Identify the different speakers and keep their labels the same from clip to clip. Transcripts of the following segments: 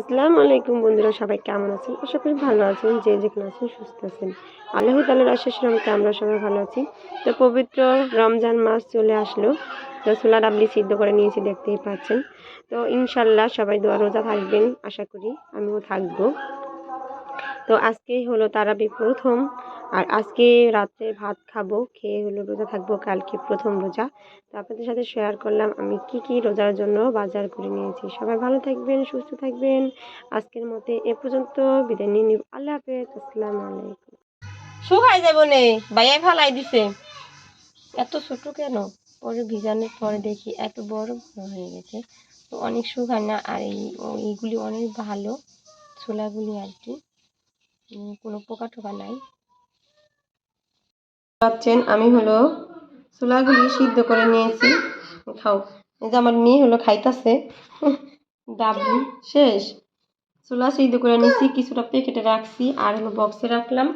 Speaker 1: আসসালামু আলাইকুম বন্ধুরা, সবাই কেমন আছেন? আশা করি ভালো আছেন, যে যেখানে আছেন সুস্থ আছেন। আল্লাহ তালের আশেষ রহমতে আমরা সবাই ভালো আছি। তো পবিত্র রমজান মাস চলে আসলো, তো সোলা ডাবলি সিদ্ধ করে নিয়েছি, দেখতেই পাচ্ছেন। তো ইনশাল্লাহ সবাই দোয়া রোজা থাকবেন আশা করি আমিও থাকব। তো আজকেই হলো তারাবি প্রথম। আর আজকে রাত্রে ভাত খাব, খেয়ে হলো রোজা থাকব, কালকে প্রথম রোজা। তো আপনাদের সাথে শেয়ার করলাম আমি কি কি রোজার জন্য বাজার করে নিয়েছি। সবাই ভালো থাকবেন, সুস্থ থাকবেন। আজকের মতে এ পর্যন্ত বিদায় নিয়ে নিব। আল্লাহ হাফেজ, আসসালামু আলাইকুম। শুকাই যাব নে, ভাইয়াই ফালাই দিছে। এত ছোট কেন? পরে ভিজানোর পরে দেখি এত বড় হয়ে গেছে। তো অনেক শুকায় না, আর এই এইগুলি অনেক ভালো ছোলাগুলি আর কি। কোনো পোকা টোকা নাই। পাচ্ছেন আমি হলো ছোলাগুলি সিদ্ধ করে নিয়েছি। খাও। এই যে আমার মেয়ে হলো খাইতাছে। ডাবলি শেষ। ছোলা সিদ্ধ করে নিয়েছি, কিছুটা প্যাকেটে রাখছি, আর হলো বক্সে রাখলাম।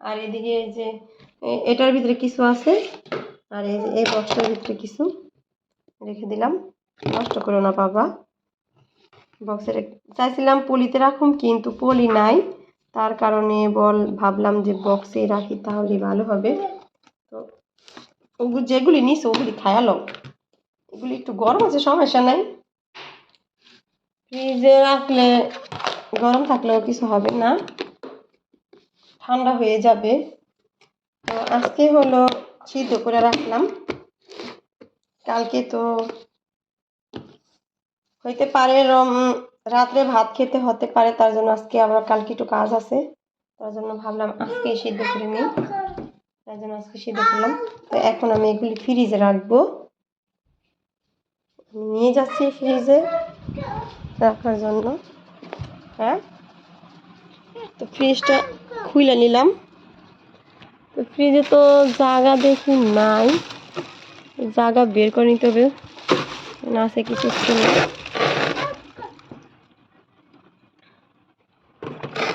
Speaker 1: আর এদিকে এই যে এটার ভিতরে কিছু আছে। আর এই যে, এই বক্সটার ভিতরে কিছু রেখে দিলাম। নষ্ট করো না, বাবা। বক্সে রেখে চাইছিলাম পলিতে রাখুন কিন্তু পলি নাই। তার কারণে বল, ভাবলাম যে বক্সে রাখি তাহলে ভালো হবে। তো ওগুলো যেগুলি নিস ওগুলি খায়ালো এগুলি একটু গরম আছে, সমস্যা নাই। ফ্রিজে রাখলে, গরম থাকলেও কিছু হবে না। ঠান্ডা হয়ে যাবে। তো আজকে হলো, সিদ্ধ করে রাখলাম। কালকে তো হইতে পারে রাত্রে ভাত খেতে হতে পারে, তার জন্য আজকে আবার কালকে একটু কাজ আছে। তার জন্য ভাবলাম আজকে সিদ্ধ করে নিই। তার জন্য আজকে সিদ্ধ করলাম। তো এখন আমি এগুলি ফ্রিজে রাখব। আমি নিয়ে যাচ্ছি ফ্রিজে রাখার জন্য। হ্যাঁ? তো ফ্রিজটা খুলে নিলাম। তো ফ্রিজে তো জায়গা দেখি নাই। জায়গা বের করে নিতে হবে। না আছে কিছু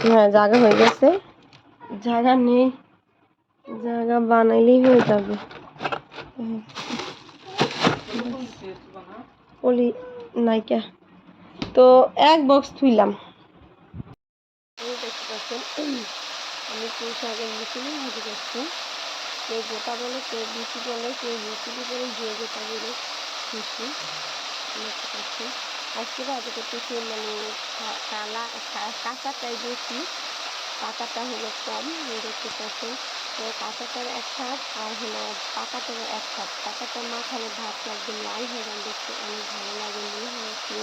Speaker 1: হ্যাঁ জায়গা হয়ে গেছে। জায়গা নেই। জায়গা বানাইলেই হয়ে যাবে। পলি নাইকা। তো এক বক্স থুইলাম। এই দেখতে পাচ্ছেন আমি পুঁই শাকের মুসুলি ভাজি করছি? কেউ গোটা বলে কেউ বিচি বলে কেউ মুসুলি বলে যে যেটা বলে খুশি। দেখতে ভাজি করতেছি মানে কালা কাঁচাটাই বেশি পাকাটা হলো কম দেখতে পাচ্ছেন। তো কাঁচাটার এক হাত আর হলো পাকাটার এক হাত পাকাটা মাখালে ভাতটা একদম লাল হয়ে যান দেখতে অনেক ভালো লাগে মনে হয় কি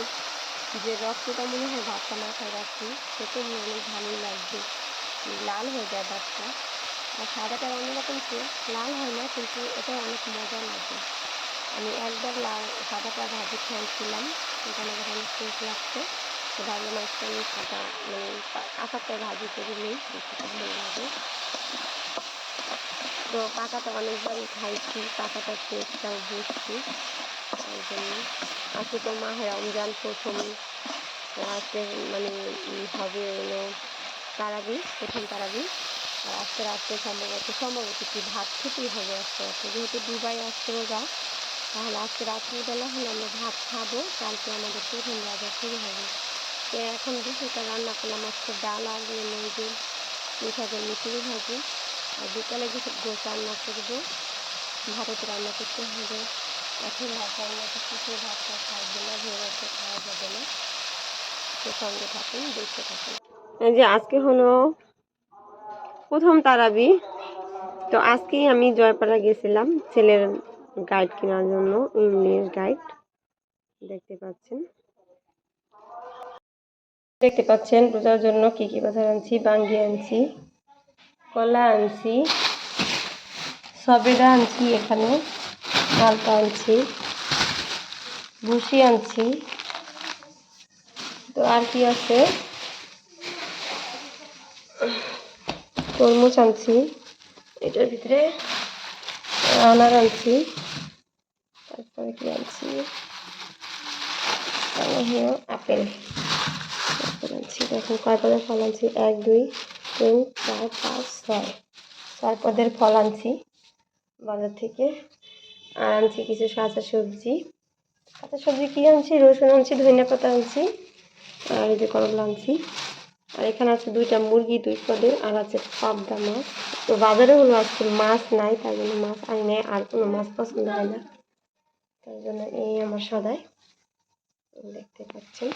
Speaker 1: যে রক্তটা মনে হয় ভাতটা মাথায় রাখি সেটা নিয়ে অনেক ভালোই লাগবে। লাল হয়ে যায় ভাতটা। আর সাদাটা অন্যরকম তো, লাল হয় না, কিন্তু এটা অনেক মজা লাগে। আমি একবার লাল সাদাটা ভাজি খেয়েছিলাম। আমার কাছে অনেক টেস্ট লাগছে, তো ভাবলাম আজকে আমি সাদা মানে আচারটা ভাজি করে নিই দেখতে ভালো লাগে। তো পাকাটা অনেকবারই খাইছি পাকাটা টেস্টটাও বুঝছি, তাই জন্য। আজকে তো মাহের রমজান প্রথম আজকে মানে হবে হলো তারাবি, প্রথম তারাবি। আর আজকে রাত্রে সম্ভবত সম্ভবত কি ভাত খেতেই হবে আজকে রাত্রে যেহেতু দুবাই আসছে রোজা তাহলে আজকে রাত্রিবেলা হলে আমরা ভাত খাব, কালকে আমাদের প্রথম রাজা শুরু হবে। তো এখন দুপুরটা রান্না করলাম আজকে ডাল আর ওই যে মিঠাদের মিশুরি ভাজি আর বিকালে কিছু গোস রান্না করব ভারতে রান্না করতে হবে। এখন ভাত রান্না করতে করতেছি ভাতটা খাওয়া না ভেবে রাখতে খাওয়া যাবে না। তো সঙ্গে থাকুন, দেখতে থাকুন। যে আজকে হলো প্রথম তারাবি। তো আজকেই আমি জয়পাড়া গেছিলাম, ছেলের গাইড কেনার জন্য ইংলিশ গাইড দেখতে পাচ্ছেন। দেখতে পাচ্ছেন রোজার জন্য কি কি বাজার আনছি, বাঙ্গি আনছি, কলা আনছি, সবেদা আনছি এখানে মালটা আনছি, ভুসি আনছি। তো আর কি আছে? তরমুজ আনছি, এটার ভিতরে আনার আনছি। তারপরে কি আনছি? হলো আপেল। আপেল আনছি। দেখুন কয় পদের ফল আনছি? এক, দুই, তিন, চার, পাঁচ, ছয়। ছয় পদের ফল আনছি বাজার থেকে। আর আনছি কিছু কাঁচা সবজি। কাঁচা সবজি কী আনছি? রসুন আনছি, ধনিয়া পাতা আনছি, আর এই যে করলা আনছি। আর এখানে আছে দুইটা মুরগি, দুই পদের, আর আছে পাবদা মাছ। তো বাজারে হলো আজকে মাছ নাই তাই জন্য মাছ আনি নাই, আর কোনো মাছ পছন্দ হয় না। তাই জন্য এই আমার সদাই দেখতে পাচ্ছেন।